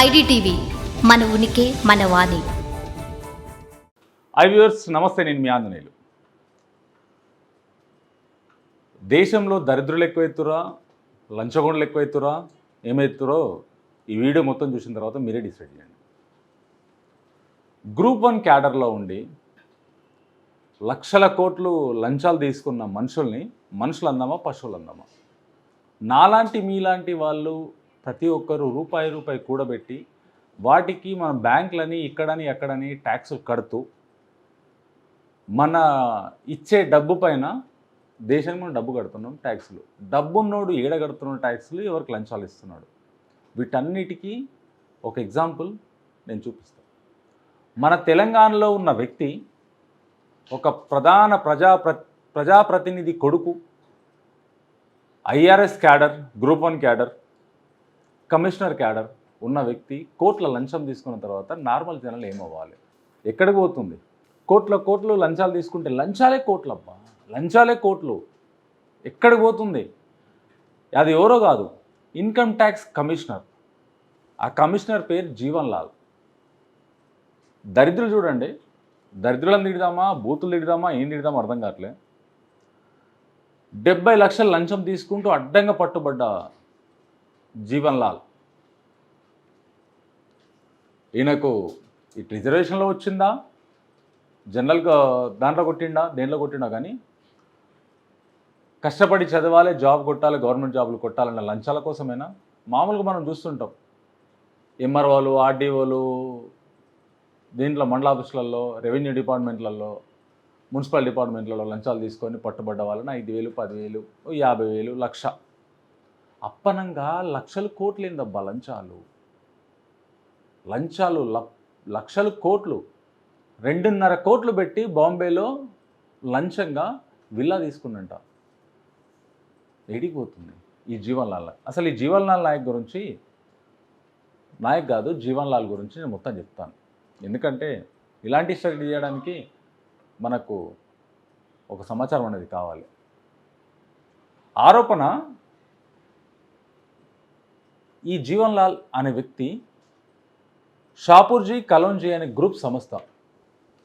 IDTV మన ఉనికి మన వాణి. ఐ వ్యూవర్స్ నమస్తే నేను మీ ఆంజనేయులు. దేశంలో దరిద్రులు ఎక్కువైతురా లంచగొండలు ఎక్కువైతురా ఏమైతురో ఈ వీడియో మొత్తం చూసిన తర్వాత మీరే డిసైడ్ చేయండి. గ్రూప్ వన్ క్యాడర్లో ఉండి లక్షల కోట్లు లంచాలు తీసుకున్న మనుషుల్ని మనుషులు అందామా పశువులు అందామా నాలాంటి మీలాంటి వాళ్ళు ప్రతి ఒక్కరు రూపాయి రూపాయి కూడబెట్టి వాటికి మన బ్యాంకులని ఇక్కడని ఎక్కడని ట్యాక్స్ కడుతూ మన ఇచ్చే డబ్బు పైన దేశానికి మనం డబ్బు కడుతున్నాం ట్యాక్సులు. డబ్బున్నోడు ఏడ కడుతున్నాడు ట్యాక్సులు ఎవరికి లంచాలు ఇస్తున్నాడు? వీటన్నిటికీ ఒక ఎగ్జాంపుల్ నేను చూపిస్తాను మన తెలంగాణలో ఉన్న వ్యక్తి ఒక ప్రధాన ప్రజా ప్రజాప్రతినిధి కొడుకు IRS cadre group one cadre commissioner cadre ఉన్న వ్యక్తి కోట్ల లంచం తీసుకున్న తర్వాత నార్మల్ జనాలు ఏమవ్వాలి ఎక్కడికి పోతుంది? కోట్ల కోట్లు లంచాలు తీసుకుంటే లంచాలే కోట్లు అబ్బా లంచాలే కోట్లు ఎక్కడికి పోతుంది? అది ఎవరో కాదు ఇన్కమ్ ట్యాక్స్ కమిషనర్. ఆ కమిషనర్ పేరు జీవన్ లాల్. దరిద్రులు చూడండి. దరిద్రులను తిడదామా? బూతులు తిడదామా? ఏం తిడదామా అర్థం కావట్లే. డెబ్బై లక్షల లంచం తీసుకుంటూ అడ్డంగా పట్టుబడ్డ జీవన్ లాల్. ఈయనకు ఈ రిజర్వేషన్లో వచ్చిందా? జనరల్గా దాంట్లో కొట్టిండా? దేంట్లో కొట్టిండా కానీ? కష్టపడి చదవాలి జాబ్ కొట్టాలి గవర్నమెంట్ జాబులు కొట్టాలన్న లంచాల కోసమేనా? మామూలుగా మనం చూస్తుంటాం. ఎంఆర్ఓలు ఆర్డీఓలు దీంట్లో మండల ఆఫీసులలో రెవెన్యూ డిపార్ట్మెంట్లలో మున్సిపల్ డిపార్ట్మెంట్లలో లంచాలు తీసుకొని పట్టుబడ్డ వాళ్ళని ఐదు వేలు పదివేలు యాభై వేలు లక్ష. అప్పనంగా లక్షలు కోట్లు ఏందబ్బా లంచాలు. లంచాలు ల- లక్షలు కోట్లు. రెండున్నర కోట్లు పెట్టి బాంబేలో లంచంగా విల్లా తీసుకుందంట ఎడిగిపోతుంది ఈ జీవన్లాల్ నాయక్. అసలు ఈ జీవన్ లాల్ నాయక్ గురించి నాయక్ కాదు జీవన్ లాల్ గురించి నేను మొత్తం చెప్తాను. ఎందుకంటే ఇలాంటి స్టడీ చేయడానికి మనకు ఒక సమాచారం అనేది కావాలి. ఆరోపణ ఈ జీవన్ లాల్ అనే వ్యక్తి షాపూర్జీ కలోంజీ అనే గ్రూప్ సంస్థ.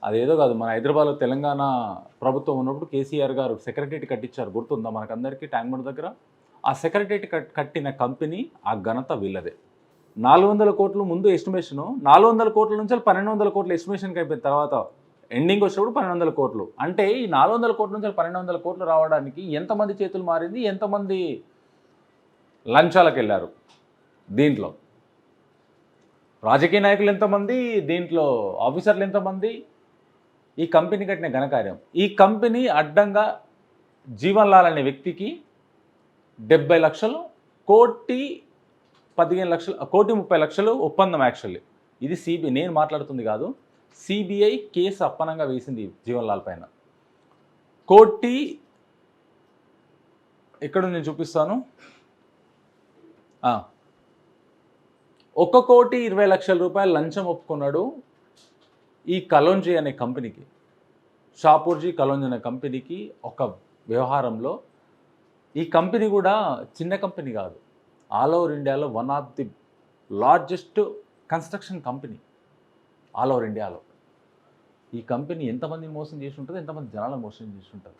అదేదో కాదు మన హైదరాబాద్లో తెలంగాణ ప్రభుత్వం ఉన్నప్పుడు కేసీఆర్ గారు సెక్రటరీ కట్టించారు గుర్తుందా మనకందరికీ? ట్యాంక్ బండ్ దగ్గర. ఆ సెక్రటరీ కట్టిన కంపెనీ ఆ ఘనత వీళ్ళదే. నాలుగు వందల కోట్లు ముందు ఎస్టిమేషను నాలుగు వందల కోట్ల నుంచి పన్నెండు వందల కోట్ల ఎస్టిమేషన్కి అయిపోయిన తర్వాత ఎండింగ్ వచ్చినప్పుడు పన్నెండు వందల కోట్లు. అంటే ఈ నాలుగు వందల కోట్ల నుంచి పన్నెండు వందల కోట్లు రావడానికి ఎంతమంది చేతులు మారింది ఎంతమంది లంచాలకు వెళ్ళారు? దీంట్లో. రాజకీయ నాయకులు ఎంతమంది దీంట్లో ఆఫీసర్లు ఎంతమంది ఈ కంపెనీ కట్టిన ఘనకార్యం. ఈ కంపెనీ అడ్డంగా జీవన్ లాల్ అనే వ్యక్తికి డెబ్బై లక్షలు కోటి పదిహేను లక్షలు కోటి ముప్పై లక్షలు ఒప్పందం యాక్చువల్లీ. ఇది సిబిఐ నేను మాట్లాడుతుంది కాదు సిబిఐ కేసు అప్పనంగా వేసింది జీవన్ లాల్ పైన. కోటి ఇక్కడ నేను చూపిస్తాను? ఒక కోటి ఇరవై లక్షల రూపాయలు లంచం ఒప్పుకున్నాడు ఈ కలోంజీ అనే కంపెనీకి. షాపూర్జీ కలోంజీ అనే కంపెనీకి ఒక వ్యవహారంలో ఈ కంపెనీ కూడా చిన్న కంపెనీ కాదు. ఆల్ ఓవర్ ఇండియాలో one of the largest construction company all over ఇండియాలో. ఈ కంపెనీ ఎంతమందిని మోసం చేసి ఉంటుంది ఎంతమంది జనాలను మోసం చేసి ఉంటుంది?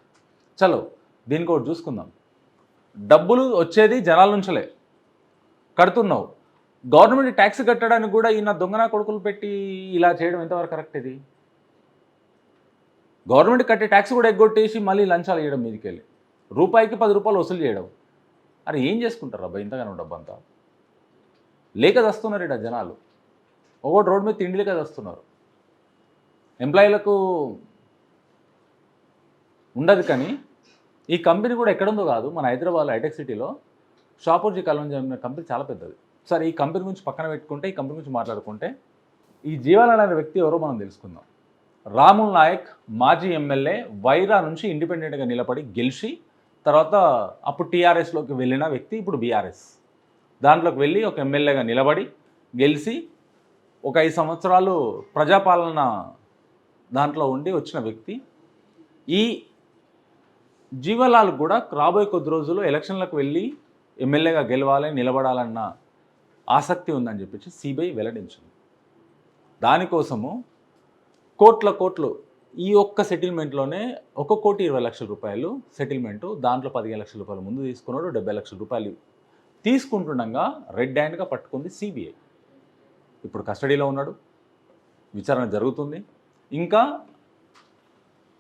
చలో దీనికి ఒకటి చూసుకుందాం. డబ్బులు వచ్చేది జనాల నుంచలే. కడుతున్నావు. గవర్నమెంట్ ట్యాక్స్ కట్టడానికి కూడా ఈయన దొంగన కొడుకులు పెట్టి ఇలా చేయడం ఎంతవరకు కరెక్ట్ ఇది? గవర్నమెంట్ కట్టే ట్యాక్స్ కూడా ఎగ్గొట్టేసి మళ్ళీ లంచాలు ఇవ్వడం మీదకి వెళ్ళి రూపాయికి పది రూపాయలు వసూలు చేయడం. అరే ఏం చేసుకుంటారు అబ్బాయి ఇంతగానో డబ్బంతా? అంతా లేక వస్తున్నారు ఇక్కడ జనాలు. ఒకటి రోడ్ మీద తిండి లేక వస్తున్నారు ఎంప్లాయీలకు ఉండదు కానీ ఈ కంపెనీ కూడా ఎక్కడుందో కాదు. మన హైదరాబాద్ హైటెక్ సిటీలో షాపూర్జీ కలోంజీ జరిగిన కంపెనీ చాలా పెద్దది. సరే ఈ కంపెనీ గురించి పక్కన పెట్టుకుంటే ఈ కంపెనీ గురించి మాట్లాడుకుంటే ఈ జీవాలనే వ్యక్తి ఎవరో మనం తెలుసుకుందాం. రాముల్ నాయక్ మాజీ ఎమ్మెల్యే వైరా నుంచి ఇండిపెండెంట్గా నిలబడి గెలిచి తర్వాత అప్పుడు టీఆర్ఎస్లోకి వెళ్ళిన వ్యక్తి ఇప్పుడు బీఆర్ఎస్. దాంట్లోకి వెళ్ళి ఒక ఎమ్మెల్యేగా నిలబడి గెలిచి ఒక ఐదు సంవత్సరాలు ప్రజాపాలన దాంట్లో ఉండి వచ్చిన వ్యక్తి. ఈ జీవలాలు కూడా రాబోయే కొద్ది రోజుల్లో ఎలక్షన్లకు వెళ్ళి ఎమ్మెల్యేగా గెలవాలి నిలబడాలన్న ఆసక్తి ఉందని చెప్పేసి సిబిఐ వెల్లడించింది. దానికోసము కోట్ల కోట్లు ఈ ఒక్క సెటిల్మెంట్లోనే ఒక కోటి ఇరవై లక్షల రూపాయలు సెటిల్మెంటు దాంట్లో పదిహేను లక్షల రూపాయలు ముందు తీసుకున్నాడు డెబ్బై లక్షల రూపాయలు తీసుకుంటుండగా రెడ్ హ్యాండ్గా పట్టుకుంది సిబిఐ. ఇప్పుడు కస్టడీలో ఉన్నాడు విచారణ జరుగుతుంది. ఇంకా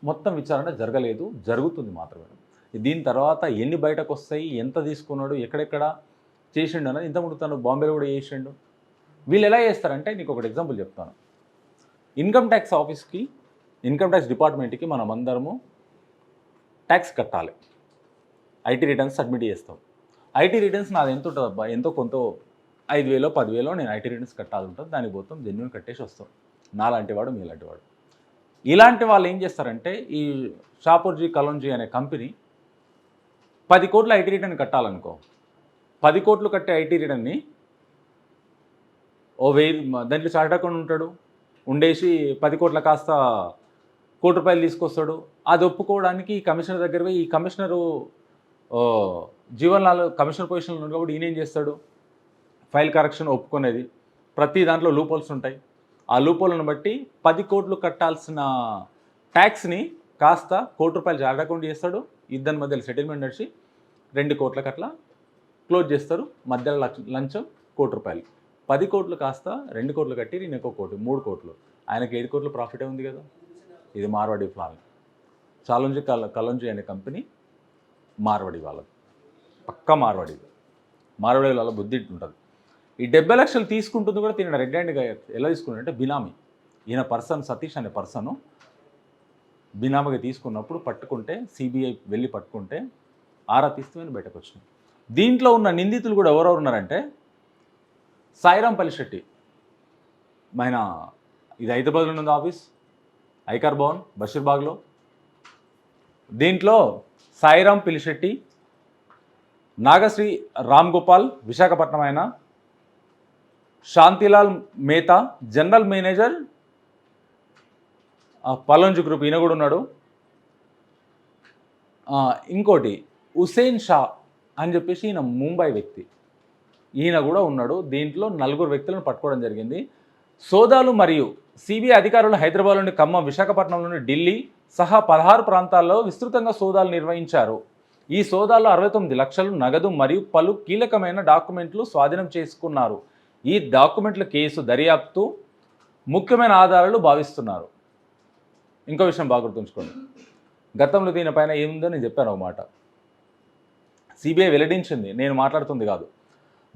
మొత్తం విచారణ జరగలేదు జరుగుతుంది మాత్రమే. దీని తర్వాత ఎన్ని బయటకు వస్తాయి ఎంత తీసుకున్నాడు ఎక్కడెక్కడ చేసిండు అన్నది. ఇంతకుముందు తను బాంబేలో కూడా చేసిండు. వీళ్ళు ఎలా చేస్తారంటే నీకు ఒకటి ఎగ్జాంపుల్ చెప్తాను. ఇన్కమ్ ట్యాక్స్ ఆఫీస్కి ఇన్కమ్ ట్యాక్స్ డిపార్ట్మెంట్కి మనం అందరము ట్యాక్స్ కట్టాలి ఐటీ రిటర్న్స్ సబ్మిట్ చేస్తాం. ఐటీ రిటర్న్స్ నాది ఎంత ఉంటుంది అబ్బా? ఎంతో కొంత ఐదు వేలో పదివేలో నేను ఐటీ రిటర్న్స్ కట్టాలి ఉంటుంది. దానికి పోతాం జెన్యున్ కట్టేసి వస్తాం. నాలాంటి వాడు మీలాంటి వాడు. ఇలాంటి వాళ్ళు ఏం చేస్తారంటే ఈ షాపూర్జీ కలోన్జీ అనే కంపెనీ పది కోట్ల ఐటీ రిటర్న్ కట్టాలనుకో పది కోట్లు కట్టే ఐటీ రిటర్న్ని ఓ వెయ్యి దాంట్లో చార్ట్ అకౌంట్ ఉంటాడు ఉండేసి పది కోట్ల కాస్త కోటి రూపాయలు తీసుకొస్తాడు. అది ఒప్పుకోవడానికి ఈ కమిషనర్ దగ్గర పోయి ఈ కమిషనరు ఓ, కమిషనర్ పొజిషన్లో ఉన్నాడు కాబట్టి ఈయన ఏం చేస్తాడు? ఫైల్ కరెక్షన్ ఒప్పుకునేది. ప్రతి దాంట్లో లూపోల్స్ ఉంటాయి. ఆ లూపోలను బట్టి పది కోట్లు కట్టాల్సిన ట్యాక్స్ని కాస్త కోటి రూపాయలు జాగ్రత్త అకౌంట్ చేస్తాడు. ఇద్దరి మధ్యలో సెటిల్మెంట్ నడిచి రెండు కోట్లకి అట్లా క్లోజ్ చేస్తారు. మధ్యలో లక్ష లంచం కోటి రూపాయలు. పది కోట్లు కాస్త రెండు కోట్లు కట్టి నేను ఒక కోటి మూడు కోట్లు. ఆయనకి ఏడు కోట్ల ప్రాఫిటే ఉంది కదా? ఇది మార్వాడి ప్లాన్. చాలంజి కల కలంజీ అనే కంపెనీ మార్వాడి వాళ్ళది. పక్కా మార్వాడి. మార్వాడి వాళ్ళ బుద్ధి ఉంటుంది ఈ డెబ్బై లక్షలు తీసుకుంటుంది కూడా తిన రెడ్ హ్యాండ్గా ఎలా తీసుకున్నాడంటే బినామీ. ఈయన పర్సన్ సతీష్ అనే పర్సను బినామీగా తీసుకున్నప్పుడు పట్టుకుంటే సిబిఐ వెళ్ళి పట్టుకుంటే ఆరా తీస్తే బయటకు వచ్చినాయి. దీంట్లో ఉన్న నిందితులు కూడా ఎవరెవరు ఉన్నారంటే సాయిరాంపల్లి శెట్టి ఆయన ఇది హైదరాబాద్లో ఉంది ఆఫీస్ ఐకార్ భవన్ బషీర్బాగ్లో దీంట్లో సాయిరాం పిలిశెట్టి నాగశ్రీ రామ్ గోపాల్ విశాఖపట్నం ఆయన శాంతిలాల్ మేతా జనరల్ మేనేజర్ ఆ, పలంజు గ్రూప్ ఈయన కూడా ఉన్నాడు. ఇంకోటి హుసేన్ షా అని చెప్పేసి ఈయన ముంబై వ్యక్తి. ఈయన కూడా ఉన్నాడు. దీంట్లో నలుగురు వ్యక్తులను పట్టుకోవడం జరిగింది. సోదాలు మరియు సిబిఐ అధికారులు హైదరాబాద్ నుండి ఖమ్మం విశాఖపట్నంలోని ఢిల్లీ సహా పదహారు ప్రాంతాల్లో విస్తృతంగా సోదాలు నిర్వహించారు. ఈ సోదాల్లో అరవై తొమ్మిది లక్షలు నగదు మరియు పలు కీలకమైన డాక్యుమెంట్లు స్వాధీనం చేసుకున్నారు. ఈ డాక్యుమెంట్ల కేసు దర్యాప్తు ముఖ్యమైన ఆధారాలు భావిస్తున్నారు. ఇంకో విషయం బాగా గుర్తుంచుకోండి. గతంలో దీనిపైన ఏముందో నేను చెప్పాను ఒక మాట. సిబిఐ వెల్లడించింది. నేను మాట్లాడుతుంది కాదు.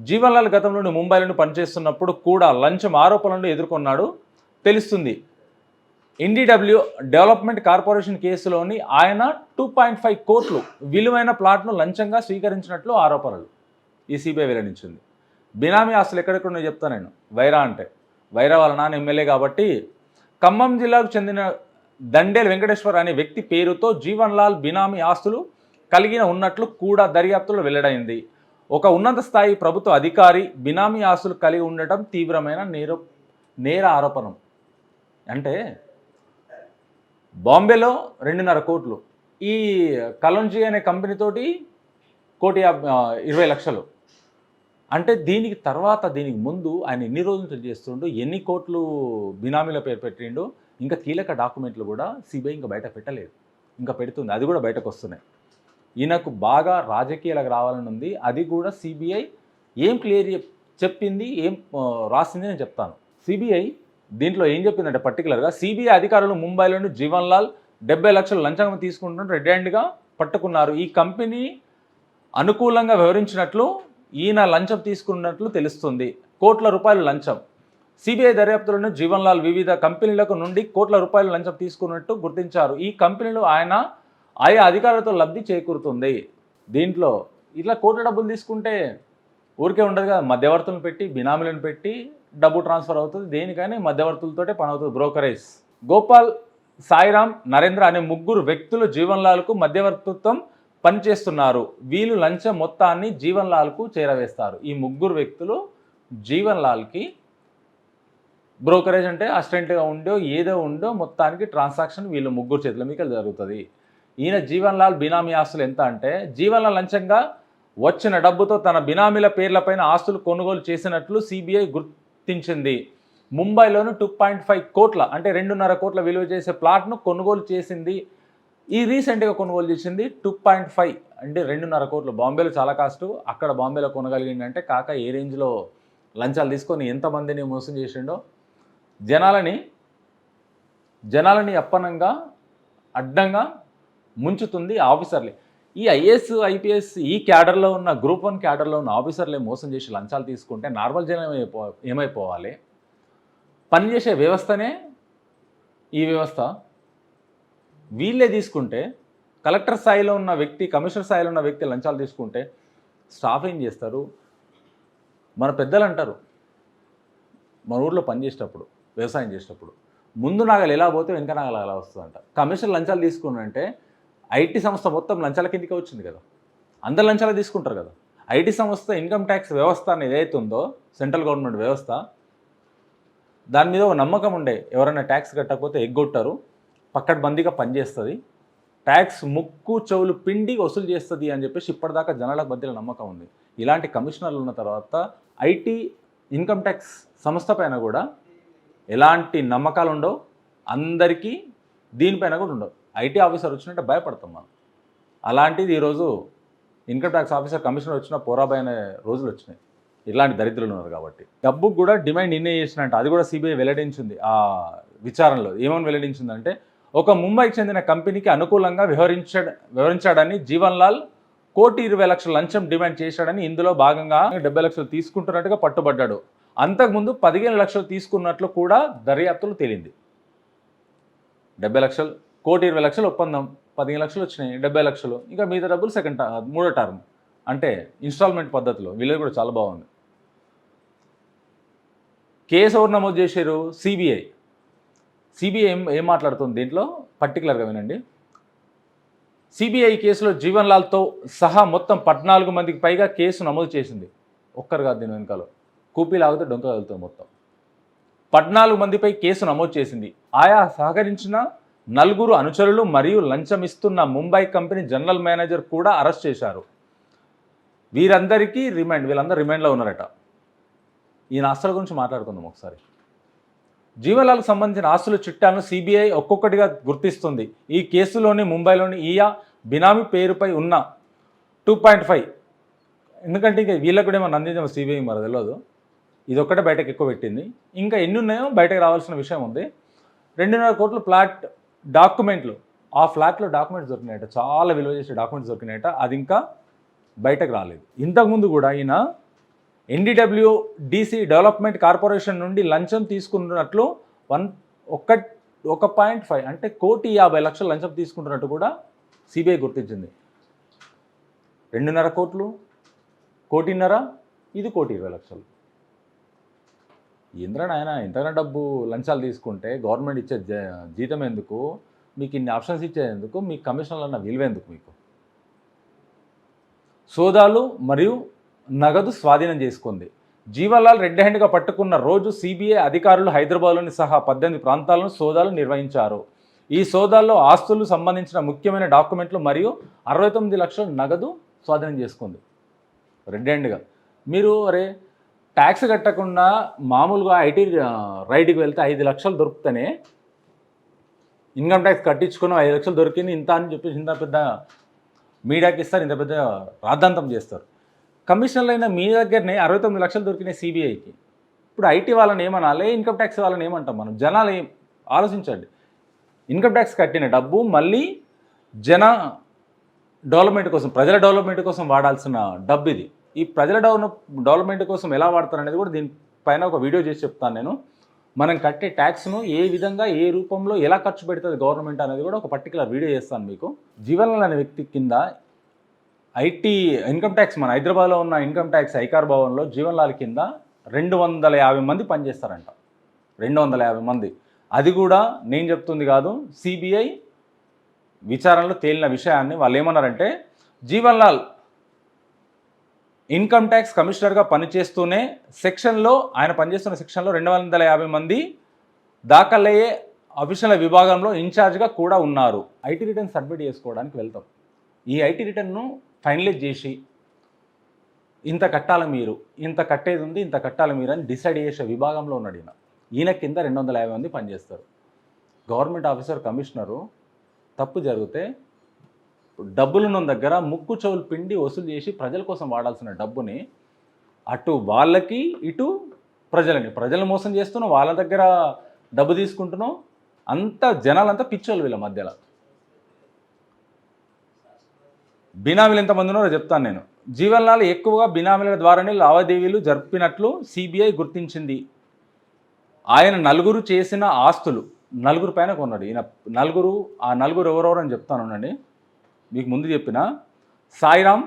జీవన్ లాల్ ముంబైలోని పనిచేస్తున్నప్పుడు కూడా లంచం ఆరోపణలను ఎదుర్కొన్నాడు. తెలుస్తుంది. ఎన్డీడబ్ల్యూ డెవలప్మెంట్ కార్పొరేషన్ కేసులోని ఆయన టూ పాయింట్ ఫైవ్ కోట్లు విలువైన ప్లాట్ను లంచంగా స్వీకరించినట్లు ఆరోపణలు. ఈ సిబిఐ వెల్లడించింది. బినామీ ఆస్తులు ఎక్కడెక్కడ నేను చెప్తాను నేను. వైరా అంటే. వైరా వాళ్ళ నాన్న ఎమ్మెల్యే కాబట్టి ఖమ్మం జిల్లాకు చెందిన దండేల్ వెంకటేశ్వర్ అనే వ్యక్తి పేరుతో జీవన్ లాల్ బినామీ ఆస్తులు కలిగిన ఉన్నట్లు కూడా దర్యాప్తులో వెల్లడైంది. ఒక ఉన్నత స్థాయి ప్రభుత్వ అధికారి బినామీ ఆస్తులు కలిగి ఉండటం తీవ్రమైన నేర నేర ఆరోపణం. అంటే బాంబేలో రెండున్నర కోట్లు. ఈ కలంజీ అనే కంపెనీతోటి కోటి ఇరవై లక్షలు. అంటే దీనికి తర్వాత దీనికి ముందు ఆయన ఎన్ని రోజులు చేస్తుండో ఎన్ని కోట్లు బినామీల పేరు పెట్టిండు ఇంకా కీలక డాక్యుమెంట్లు కూడా సిబిఐ ఇంకా బయట పెట్టలేదు. ఇంకా పెడుతుంది. అది కూడా బయటకు వస్తున్నాయి. ఈయనకు బాగా రాజకీయాలకు రావాలని ఉంది. అది కూడా సిబిఐ ఏం క్లియర్ చెప్పింది ఏం రాసింది నేను చెప్తాను. సిబిఐ దీంట్లో ఏం చెప్పిందంటే పర్టికులర్గా సిబిఐ అధికారులు ముంబైలోని జీవన్ లాల్ డెబ్బై లక్షలు లంచం తీసుకుంటున్న రెడ్ హ్యాండ్గా పట్టుకున్నారు. ఈ కంపెనీ అనుకూలంగా వివరించినట్లు ఈయన లంచం తీసుకున్నట్లు తెలుస్తుంది. కోట్ల రూపాయల లంచం. సిబిఐ దర్యాప్తులను జీవన్ లాల్ వివిధ కంపెనీలకు నుండి కోట్ల రూపాయల లంచం తీసుకున్నట్టు గుర్తించారు. ఈ కంపెనీలు ఆయన ఆయా అధికారులతో లబ్ధి చేకూరుతుంది. దీంట్లో ఇట్లా కోట్ల డబ్బులు తీసుకుంటే ఊరికే ఉండదు కదా. మధ్యవర్తులను పెట్టి బినామీలను పెట్టి డబ్బు ట్రాన్స్ఫర్ అవుతుంది. దేనికని మధ్యవర్తులతోటే పని అవుతుంది. బ్రోకరేజ్. గోపాల్ సాయిరామ్ నరేంద్ర అనే ముగ్గురు వ్యక్తులు జీవన్లాల్కు మధ్యవర్తిత్వం పనిచేస్తున్నారు. వీళ్ళు లంచం మొత్తాన్ని జీవన్లాల్కు చేరవేస్తారు. ఈ ముగ్గురు వ్యక్తులు జీవన్లాల్కి బ్రోకరేజ్ అంటే అసిస్టెంట్గా ఉండో ఏదో ఉండో మొత్తానికి ట్రాన్సాక్షన్ వీళ్ళు ముగ్గురు చేతుల మీద జరుగుతుంది. ఈయన జీవన్ లాల్ బినామీ ఆస్తులు ఎంత అంటే జీవన్ లాల్ లంచంగా వచ్చిన డబ్బుతో తన బినామీల పేర్లపైన ఆస్తులు కొనుగోలు చేసినట్లు సిబిఐ గుర్తించింది. ముంబైలోని టూ పాయింట్ ఫైవ్ కోట్ల అంటే రెండున్నర కోట్ల విలువ చేసే ప్లాట్ను కొనుగోలు చేసింది. ఈ రీసెంట్గా కొనుగోలు చేసింది టూ పాయింట్ ఫైవ్ అంటే రెండున్నర కోట్లు. బాంబేలో చాలా కాస్ట్. అక్కడ బాంబేలో కొనగలిగిందంటే కాక ఏ రేంజ్లో లంచాలు తీసుకొని ఎంతమందిని మోసం చేసిండో. జనాలని జనాలని అప్పనంగా అడ్డంగా ముంచుతుంది ఆఫీసర్లే. ఈ ఐఏఎస్ ఐపీఎస్ ఈ క్యాడర్లో ఉన్న గ్రూప్ వన్ క్యాడర్లో ఉన్న ఆఫీసర్లే మోసం చేసి లంచాలు తీసుకుంటే నార్మల్ జనం ఏమైపో ఏమైపోవాలి? పనిచేసే వ్యవస్థనే ఈ వ్యవస్థ. వీళ్ళే తీసుకుంటే కలెక్టర్ స్థాయిలో ఉన్న వ్యక్తి కమిషనర్ స్థాయిలో ఉన్న వ్యక్తి లంచాలు తీసుకుంటే స్టాఫ్ ఏం చేస్తారు? మన పెద్దలు అంటారు. మన ఊర్లో పని చేసేటప్పుడు వ్యవసాయం చేసేటప్పుడు. ముందు నాగలు ఎలా పోతే వెనక నాగలు ఎలా వస్తుందంట. కమిషన్ లంచాలు తీసుకున్నంటే ఐటీ సంస్థ మొత్తం లంచాల కిందకే వచ్చింది కదా. అందరు లంచాలు తీసుకుంటారు కదా. ఐటీ సంస్థ ఇన్కమ్ ట్యాక్స్ వ్యవస్థ అనేది ఏదైతే ఉందో సెంట్రల్ గవర్నమెంట్ వ్యవస్థ దాని మీద ఒక నమ్మకం ఉండే. ఎవరైనా ట్యాక్స్ కట్టకపోతే ఎగ్గొట్టారు. పక్కడబందీగా పనిచేస్తుంది. ట్యాక్స్ ముక్కు చెవులు పిండి వసూలు చేస్తుంది అని చెప్పేసి ఇప్పటిదాకా జనాలకు మధ్యలో నమ్మకం ఉంది. ఇలాంటి కమిషనర్లు ఉన్న తర్వాత ఐటీ ఇన్కమ్ ట్యాక్స్ సంస్థ పైన కూడా ఎలాంటి నమ్మకాలు ఉండవు అందరికీ దీనిపైన కూడా ఉండవు. ఐటీ ఆఫీసర్ వచ్చినట్టే భయపడతాం మనం. అలాంటిది ఈరోజు ఇన్కమ్ ట్యాక్స్ ఆఫీసర్ కమిషనర్ వచ్చిన పోరాబాయ్ అనే రోజులు వచ్చినాయి. ఇలాంటి దరిద్రులు ఉన్నారు కాబట్టి. డబ్బుకు కూడా డిమాండ్ ఇన్నే చేసినట్టు అది కూడా సిబిఐ వెల్లడించింది ఆ విచారణలో. ఏమని వెల్లడించిందంటే ఒక ముంబైకి చెందిన కంపెనీకి అనుకూలంగా వ్యవహరించ వ్యవహరించాడని జీవన్ లాల్ కోటి ఇరవై లక్షల లంచం డిమాండ్ చేశాడని ఇందులో భాగంగా డెబ్బై లక్షలు తీసుకుంటున్నట్టుగా పట్టుబడ్డాడు. అంతకుముందు పదిహేను లక్షలు తీసుకున్నట్లు కూడా దర్యాప్తులు తేలింది. డెబ్బై లక్షలు కోటి ఇరవై లక్షలు ఒప్పందం పదిహేను లక్షలు వచ్చినాయి డెబ్బై లక్షలు. ఇంకా మిగతా డబ్బులు సెకండ్ ట- మూడో టర్మ్ అంటే ఇన్స్టాల్మెంట్ పద్ధతిలో వీళ్ళది కూడా చాలా బాగుంది. కేసు ఎవరు నమోదు చేశారు? సిబిఐ సిబిఐ ఏం ఏం మాట్లాడుతుంది దీంట్లో? పర్టికులర్గా వినండి. సిబిఐ కేసులో జీవన్ లాల్తో సహా మొత్తం పద్నాలుగు మందికి పైగా కేసు నమోదు చేసింది. ఒక్కరు కాదు దీని వెనకాల. కూపీ లాగితే డొంక కలుగుతుంది మొత్తం. పద్నాలుగు మందిపై కేసు నమోదు చేసింది. ఆయా సహకరించిన నలుగురు అనుచరులు మరియు లంచం ఇస్తున్న ముంబై కంపెనీ జనరల్ మేనేజర్ కూడా అరెస్ట్ చేశారు. వీరందరికీ రిమాండ్ వీళ్ళందరూ రిమాండ్లో ఉన్నారట. ఈయన ఆస్తుల గురించి మాట్లాడుకుందాం ఒకసారి. జీవలాలకు సంబంధించిన ఆస్తుల చిట్టాలను సిబిఐ ఒక్కొక్కటిగా గుర్తిస్తుంది. ఈ కేసులోని ముంబైలోని ఈయా బినామీ పేరుపై ఉన్న టూ పాయింట్ ఫైవ్. ఎందుకంటే ఇంకా వీళ్ళకు కూడా ఏమన్నా అందించాము సిబిఐ మరి తెలియదు ఇది ఒక్కటే బయటకు ఎక్కువ పెట్టింది. ఇంకా ఎన్ని ఉన్నాయో బయటకు రావాల్సిన విషయం ఉంది. రెండున్నర కోట్ల ప్లాట్ డాక్యుమెంట్లు. ఆ ఫ్లాట్లో డాక్యుమెంట్స్ దొరికినాయట. చాలా విలువ చేసే డాక్యుమెంట్స్ దొరికినాయట. అది ఇంకా బయటకు రాలేదు. ఇంతకుముందు కూడా ఈయన ఎన్డీడబ్ల్యూ డీసీ డెవలప్మెంట్ కార్పొరేషన్ నుండి లంచం తీసుకున్నట్లు వన్ ఒక్క ఒక పాయింట్ ఫైవ్ అంటే కోటి యాభై లక్షల లంచం తీసుకుంటున్నట్టు కూడా సిబిఐ గుర్తించింది. రెండున్నర కోట్లు కోటిన్నర ఇది కోటి ఇరవై లక్షలు. ఇంద్రన్ ఆయన ఇంతకన్నా డబ్బు లంచాలు తీసుకుంటే గవర్నమెంట్ ఇచ్చే జ- జీతం ఎందుకు? మీకు ఇన్ని ఆప్షన్స్ ఇచ్చేందుకు మీ కమిషన్లు అన్న విలువ ఎందుకు మీకు? సోదాలు మరియు నగదు స్వాధీనం చేసుకుంది. జీవలాల్ రెడ్ హ్యాండ్గా పట్టుకున్న రోజు సిబిఐ అధికారులు హైదరాబాద్లోని సహా పద్దెనిమిది ప్రాంతాలను సోదాలు నిర్వహించారు. ఈ సోదాల్లో ఆస్తులు సంబంధించిన ముఖ్యమైన డాక్యుమెంట్లు మరియు అరవై తొమ్మిది లక్షల నగదు స్వాధీనం చేసుకుంది. రెడ్ హ్యాండ్గా. మీరు అరే ట్యాక్స్ కట్టకుండా మామూలుగా ఐటీ రైడ్కి వెళ్తే ఐదు లక్షలు దొరికితేనే. ఇన్కమ్ ట్యాక్స్ కట్టించుకుని ఐదు లక్షలు దొరికింది ఇంత అని చెప్పేసి ఇంత పెద్ద మీడియాకి ఇస్తారు ఇంత పెద్ద రాద్ధాంతం చేస్తారు. కమిషనర్లు అయిన మీ దగ్గరనే అరవై తొమ్మిది లక్షలు దొరికినాయి సిబిఐకి ఇప్పుడు ఐటీ వాళ్ళని ఏమనాలి? ఇన్కమ్ ట్యాక్స్ వాళ్ళని ఏమంటాం మనం? జనాలు ఏం? ఆలోచించండి. ఇన్కమ్ ట్యాక్స్ కట్టిన డబ్బు మళ్ళీ జన డెవలప్మెంట్ కోసం ప్రజల డెవలప్మెంట్ కోసం వాడాల్సిన డబ్బు ఇది. ఈ ప్రజల డెవలప్ డెవలప్మెంట్ కోసం ఎలా వాడతారు అనేది కూడా దీనిపైన ఒక వీడియో చేసి చెప్తాను నేను. మనం కట్టే ట్యాక్స్ను ఏ విధంగా ఏ రూపంలో ఎలా ఖర్చు పెడుతుంది గవర్నమెంట్ అనేది కూడా ఒక పర్టికులర్ వీడియో చేస్తాను మీకు. జీవన్ అనే వ్యక్తి కింద ఐటీ ఇన్కమ్ ట్యాక్స్ మన హైదరాబాద్లో ఉన్న ఇన్కమ్ ట్యాక్స్ ఐకార్ భవన్లో జీవన్లాల్ కింద రెండు వందల యాభై మంది పనిచేస్తారంట. రెండు వందల యాభై మంది. అది కూడా నేను చెప్తుంది కాదు సిబిఐ విచారణలో తేలిన విషయాన్ని వాళ్ళు ఏమన్నారంటే జీవన్ లాల్ ఇన్కమ్ ట్యాక్స్ కమిషనర్గా పనిచేస్తూనే సెక్షన్లో ఆయన పనిచేస్తున్న సెక్షన్లో రెండు వందల యాభై మంది దాఖలయ్యే అఫీషియల్ విభాగంలో ఇన్ఛార్జ్గా కూడా ఉన్నారు. ఐటీ రిటర్న్ సబ్మిట్ చేసుకోవడానికి వెళ్తాం. ఈ ఐటీ రిటర్న్ను ఫైనలైజ్ చేసి ఇంత కట్టాలి మీరు ఇంత కట్టేది ఉంది ఇంత కట్టాలి మీరు అని డిసైడ్ చేసే విభాగంలో ఉన్నాడు ఈయన. ఈయన కింద రెండు వందల యాభై మంది పనిచేస్తారు. గవర్నమెంట్ ఆఫీసర్ కమిషనరు తప్పు జరిగితే డబ్బులున్న దగ్గర ముక్కు చెవులు పిండి వసూలు చేసి ప్రజల కోసం వాడాల్సిన డబ్బుని అటు వాళ్ళకి ఇటు ప్రజలని ప్రజలు మోసం చేస్తున్నాం వాళ్ళ దగ్గర డబ్బు తీసుకుంటున్నాం. అంత జనాలంతా పిచ్చోళ్ళు వీళ్ళ మధ్యలో. బినామీలు ఎంతమంది ఉన్నారో చెప్తాను నేను. జీవనాలు ఎక్కువగా బినామీల ద్వారానే లావాదేవీలు జరిపినట్లు సిబిఐ గుర్తించింది. ఆయన నలుగురు చేసిన ఆస్తులు నలుగురు పైన కొన్నాడు. ఈయన నలుగురు ఆ నలుగురు ఎవరెవరు అని చెప్తాను ఉండండి. మీకు ముందు చెప్పిన సాయిరామ్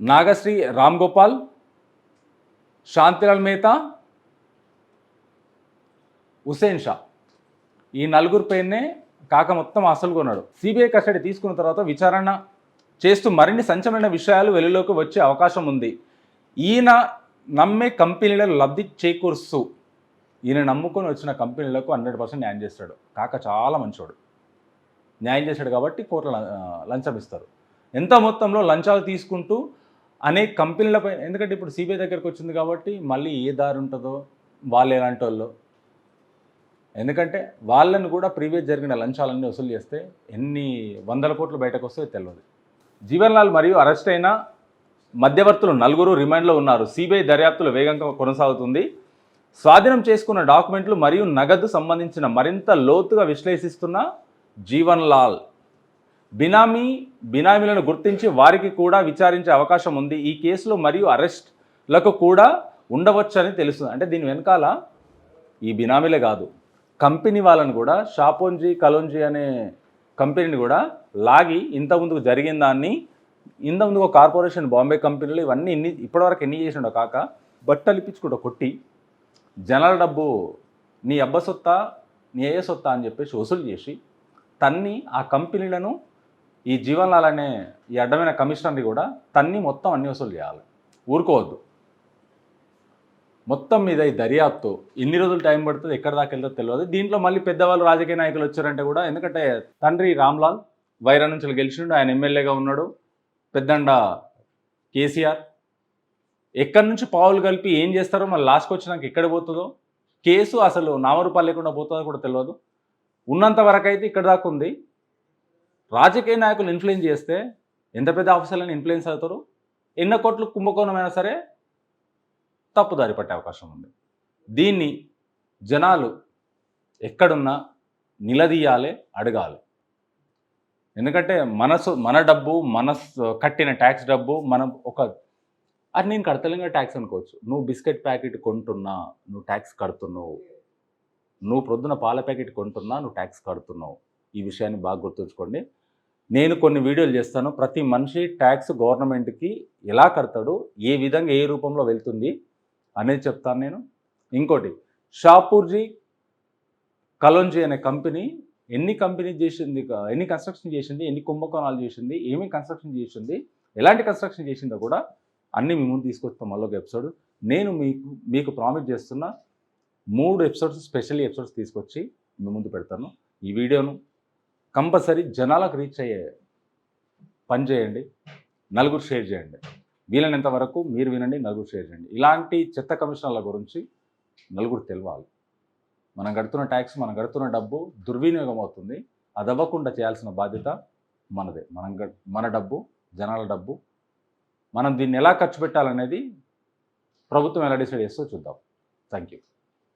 నాగశ్రీ రామ్ గోపాల్ శాంతిలాల్ మేతా హుసేన్ షా. ఈ నలుగురు పైనే కాక మొత్తం అసలు కొన్నాడు. సిబిఐ కస్టడీ తీసుకున్న తర్వాత విచారణ చేస్తూ మరిన్ని సంచలన విషయాలు వెలుగులోకి వచ్చే అవకాశం ఉంది. ఈయన నమ్మే కంపెనీల లబ్ధి చేకూరుస్తూ ఈయన నమ్ముకొని వచ్చిన కంపెనీలకు హండ్రెడ్ పర్సెంట్ న్యాయం చేస్తాడు. కాక చాలా మంచోడు. న్యాయం చేశాడు కాబట్టి కోట్ల లంచం ఇస్తారు. ఎంత మొత్తంలో లంచాలు తీసుకుంటూ అనేక కంపెనీలపై ఎందుకంటే ఇప్పుడు సిబిఐ దగ్గరకు వచ్చింది కాబట్టి మళ్ళీ ఏ దారి ఉంటుందో వాళ్ళు ఎలాంటి వాళ్ళు. ఎందుకంటే వాళ్ళని కూడా ప్రీవియస్ జరిగిన లంచాలన్నీ వసూలు చేస్తే ఎన్ని వందల కోట్లు బయటకు వస్తే తెలియదు జీవన్ లాల్ మరియు అరెస్ట్ అయిన మధ్యవర్తులు నలుగురు రిమాండ్లో ఉన్నారు. సిబిఐ దర్యాప్తులు వేగంగా కొనసాగుతుంది. స్వాధీనం చేసుకున్న డాక్యుమెంట్లు మరియు నగదు సంబంధించిన మరింత లోతుగా విశ్లేషిస్తున్న జీవన్ లాల్ బినామీ బినామీలను గుర్తించి వారికి కూడా విచారించే అవకాశం ఉంది. ఈ కేసులో మరియు అరెస్ట్లకు కూడా ఉండవచ్చని తెలుస్తుంది. అంటే దీని వెనకాల ఈ బినామీలే కాదు. కంపెనీ వాళ్ళని కూడా షాపోంజీ కలోంజీ అనే కంపెనీని కూడా లాగి ఇంత ముందుకు జరిగిన దాన్ని ఇంత ముందుకు కార్పొరేషన్ బాంబే కంపెనీలు ఇవన్నీ ఇన్ని ఇప్పటివరకు ఎన్ని చేసిండో కాక బట్టలు కొట్టి జనాల డబ్బు నీ అబ్బ సొత్తా నీ ఏ సొత్తా అని చెప్పేసి వసూలు చేసి తన్ని ఆ కంపెనీలను ఈ జీవన్ లాల్ అనే ఈ అడ్డమైన కమిషనర్ని కూడా తన్ని మొత్తం అన్ని వసూలు చేయాలి. ఊరుకోవద్దు. మొత్తం మీద ఈ దర్యాప్తు ఎన్ని రోజులు టైం పడుతుంది ఎక్కడ దాకా వెళ్తుందో తెలియదు దీంట్లో మళ్ళీ పెద్దవాళ్ళు రాజకీయ నాయకులు వచ్చారంటే కూడా ఎందుకంటే తండ్రి రామ్లాల్ వైరా నుంచి గెలిచిండు ఆయన ఎమ్మెల్యేగా ఉన్నాడు. పెద్దండ కేసీఆర్. ఎక్కడి నుంచి పావులు కలిపి ఏం చేస్తారో మళ్ళీ లాస్ట్కి వచ్చినాక ఎక్కడ పోతుందో? కేసు అసలు నామరూపాలు లేకుండా పోతుందో కూడా తెలియదు ఉన్నంత వరకు అయితే ఇక్కడ దాకా ఉంది. రాజకీయ నాయకులు ఇన్ఫ్లుయెన్స్ చేస్తే ఎంత పెద్ద ఆఫీసర్లను ఇన్ఫ్లుయెన్స్ అవుతారు? ఎన్న కోట్లు కుంభకోణమైనా సరే తప్పుదారి పట్టే అవకాశం ఉంది. దీన్ని జనాలు ఎక్కడున్నా నిలదీయాలి అడగాలి. ఎందుకంటే మనసు మన డబ్బు మన కట్టిన ట్యాక్స్ డబ్బు మనం ఒక అది నేను కడతలేగా ట్యాక్స్ అనుకోవచ్చు. నువ్వు బిస్కెట్ ప్యాకెట్ కొంటున్నా నువ్వు ట్యాక్స్ కడుతున్నావు. నువ్వు ప్రొద్దున పాల ప్యాకెట్ కొంటున్నా నువ్వు ట్యాక్స్ కడుతున్నావు. ఈ విషయాన్ని బాగా గుర్తుంచుకోండి. నేను కొన్ని వీడియోలు చేస్తాను. ప్రతి మనిషి ట్యాక్స్ గవర్నమెంట్కి ఎలా కడతాడు ఏ విధంగా ఏ రూపంలో వెళ్తుంది అనేది చెప్తాను నేను. ఇంకోటి షాపూర్జీ కలోంజీ అనే కంపెనీ ఎన్ని కంపెనీ చేసింది ఎన్ని కన్స్ట్రక్షన్ చేసింది ఎన్ని కుంభకోణాలు చేసింది ఏమేమి కన్స్ట్రక్షన్ చేసింది ఎలాంటి కన్స్ట్రక్షన్ చేసిందో కూడా అన్నీ మీ ముందు తీసుకొస్తాం మళ్ళీ ఒక ఎపిసోడ్. నేను మీకు మీకు ప్రామిస్ చేస్తున్నా మూడు ఎపిసోడ్స్ స్పెషల్ ఎపిసోడ్స్ తీసుకొచ్చి మీ ముందు పెడతాను. ఈ వీడియోను కంపల్సరీ జనాలకు రీచ్ అయ్యే పని చేయండి. నలుగురు షేర్ చేయండి. వీలైనంత వరకు మీరు వినండి నలుగురు షేర్ చేయండి. ఇలాంటి చెత్త కమిషనర్ల గురించి నలుగురు తెలవాలి. మనం కడుతున్న ట్యాక్స్ మనం కడుతున్న డబ్బు దుర్వినియోగం అవుతుంది. అది అవ్వకుండా చేయాల్సిన బాధ్యత మనదే. మనం గ- మన డబ్బు జనాల డబ్బు. మనం దీన్ని ఎలా ఖర్చు పెట్టాలనేది ప్రభుత్వం ఎలా డిసైడ్ చేస్తో చూద్దాం. Thank you